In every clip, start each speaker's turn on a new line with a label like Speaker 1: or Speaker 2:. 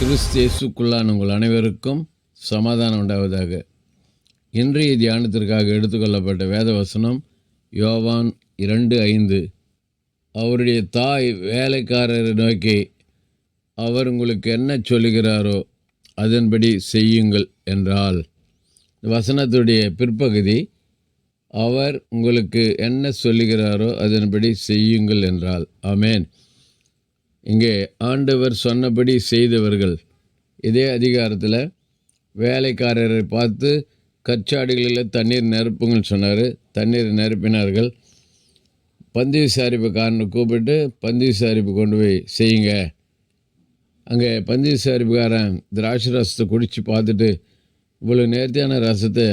Speaker 1: கிறிஸ்தேசுக்குள்ளான உங்கள் அனைவருக்கும் சமாதானம் உண்டாவதாக. இன்றைய தியானத்திற்காக எடுத்துக்கொள்ளப்பட்ட வேத வசனம் யோவான் இரண்டு ஐந்து. அவருடைய தாய் வேலைக்காரரை நோக்கி அவர் உங்களுக்கு என்ன சொல்லுகிறாரோ அதன்படி செய்யுங்கள் என்றால் வசனத்துடைய பிற்பகுதி அவர் உங்களுக்கு என்ன சொல்லுகிறாரோ அதன்படி செய்யுங்கள் என்றால் ஆமென். இங்கே ஆண்டவர் சொன்னபடி செய்தவர்கள். இதே அதிகாரத்தில் வேலைக்காரரை பார்த்து கச்சாடுகளில் தண்ணீர் நிரப்புங்கன்னு சொன்னார். தண்ணீர் நிரப்பினார்கள். பந்தி விசாரிப்புக்காரனை கூப்பிட்டு பந்தி விசாரிப்பு கொண்டு போய் செய்யுங்க. அங்கே பந்தி விசாரிப்புக்காரன் திராட்சை ரசத்தை குடித்து பார்த்துட்டு இவ்வளோ நேர்த்தியான ரசத்தை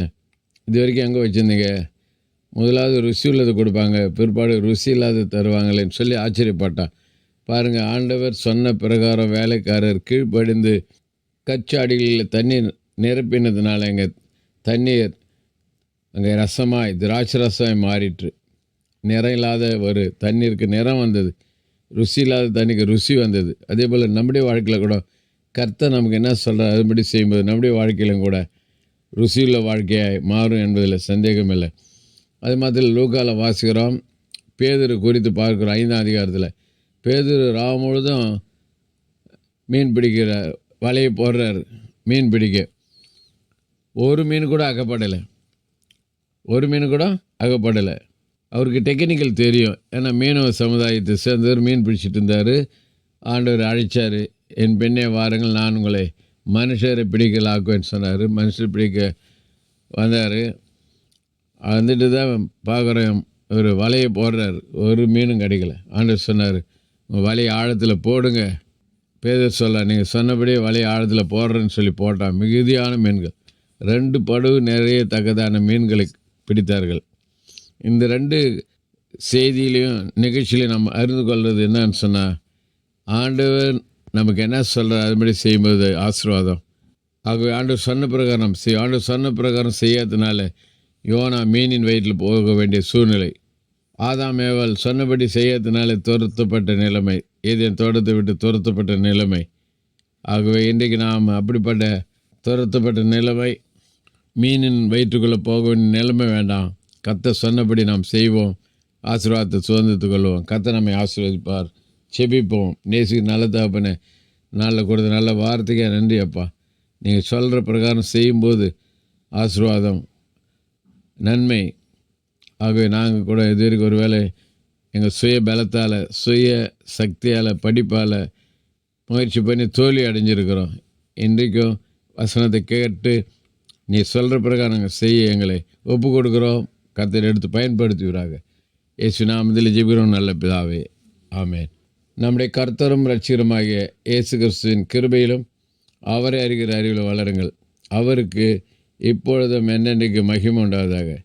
Speaker 1: இது வரைக்கும் எங்கே வச்சுருந்தீங்க? முதலாவது ருசி உள்ளது கொடுப்பாங்க. பிற்பாடு ருசி இல்லாத தருவாங்களேன்னு சொல்லி ஆச்சரியப்பட்டான். பாருங்கள் ஆண்டவர் சொன்ன பிரகாரம் வேலைக்காரர் கீழ்ப்படிந்து கச்சாடிகளில் தண்ணீர் நிரப்பினதுனால எங்கள் தண்ணீர் அங்கே ரசமாய் திராட்சை ரசமாய் மாறிட்டு நிறம் இல்லாத ஒரு தண்ணீருக்கு நிறம் வந்தது. ருசி இல்லாத தண்ணிக்கு ருசி வந்தது. அதே போல் நம்முடைய வாழ்க்கையில் கூட கர்த்தர் நமக்கு என்ன சொல்கிறார் அதுபடி செய்யும்போது நம்முடைய வாழ்க்கையிலும் கூட ருசியுள்ள வாழ்க்கையாய் மாறும் என்பதில் சந்தேகம் இல்லை. அது மாதிரி லூக்கால வாசிக்கிறோம். பேதுரு குறித்து பார்க்குறோம் ஐந்தாம் அதிகாரத்தில் பேதுரு ராவ முழுதும் மீன் பிடிக்கிற வலையை போடுறாரு. மீன் பிடிக்க. ஒரு மீன் கூட அகப்படலை. ஒரு மீன் கூட அகப்படலை. அவருக்கு டெக்னிக்கல் தெரியும். ஏன்னா மீனவ சமுதாயத்தை சேர்ந்தவர் மீன் பிடிச்சிட்டு இருந்தார். ஆண்டவர் அழைச்சார். என் பெண்ணே வாருங்கள். நான் உங்களை மனுஷரை பிடிக்கலாக்குவேன்னு சொன்னார். மனுஷர் பிடிக்க வந்தார். வந்துட்டு தான் பார்க்குறோம் ஒரு வலையை போடுறாரு. ஒரு மீனும் கிடைக்கல. ஆண்டவர் சொன்னார் வலையை ஆழத்தில் போடுங்க. பேதர் சொல்ல நீங்கள் சொன்னபடியே வலையை ஆழத்தில் போடுறேன்னு சொல்லி போட்டான் மிகுதியான மீன்கள். ரெண்டு படகு நிறைய தக்கதான மீன்களை பிடித்தார்கள். இந்த ரெண்டு செய்தியிலையும் நிகழ்ச்சியிலையும் நம்ம அறிந்து கொள்வது என்னன்னு சொன்னால் ஆண்டவர் நமக்கு என்ன சொல்கிறார் அதுபடி செய்யும்போது ஆசீர்வாதம். ஆகவே ஆண்டவர் சொன்ன பிரகாரம் செய் ஆண்டவர் சொன்ன பிரகாரம் செய்யாததுனால யோனா மீனின் வயிற்றில் போக வேண்டிய சூழ்நிலை ஆதாம் ஏவல் சொன்னபடி செய்யறதுனால துரத்தப்பட்ட நிலைமை. ஏதேன் தோட்டத்தை விட்டு துரத்தப்பட்ட நிலைமை. ஆகவே இன்றைக்கு நாம் அப்படிப்பட்ட துரத்தப்பட்ட நிலைமை மீனின் வயிற்றுக்குள்ளே போக வேண்டிய நிலைமை வேண்டாம். கத்த சொன்னபடி நாம் செய்வோம். ஆசீர்வாதத்தை சுதந்திரத்து கொள்வோம். கத்த நம்மை ஆசீர்வதிப்பார். செபிப்போம். நேசிக்கு நல்ல தகப்பனே நாளில் கொடுத்த நல்ல வார்த்தைக்கே நன்றி அப்பா. நீங்கள் சொல்கிற பிரகாரம் செய்யும்போது ஆசீர்வாதம் நன்மை ஆகவே நாங்கள் கூட இது வரைக்கும் ஒரு வேளை எங்கள் சுய பலத்தால் சுய சக்தியால் படிப்பால் முயற்சி பண்ணி தோல்வி அடைஞ்சிருக்கிறோம். இன்றைக்கும் வசனத்தை கேட்டு நீ சொல்கிற பிரகாரம் நாங்கள் செய்ய எங்களை ஒப்பு கொடுக்குறோம் கத்தரை எடுத்து பயன்படுத்துவீராக. இயேசு நாமத்தில் ஜெபிக்கிறோம் நல்ல பிதாவே. ஆமேன். நம்முடைய கர்த்தரும் ரட்சிகருமாகிய இயேசு கிறிஸ்துவின் கிருபையிலும் அவரை அறிகிற அறிவில் வளருங்கள். அவருக்கு இப்பொழுதும் என்னென்றைக்கு மகிமை உண்டாவதாக.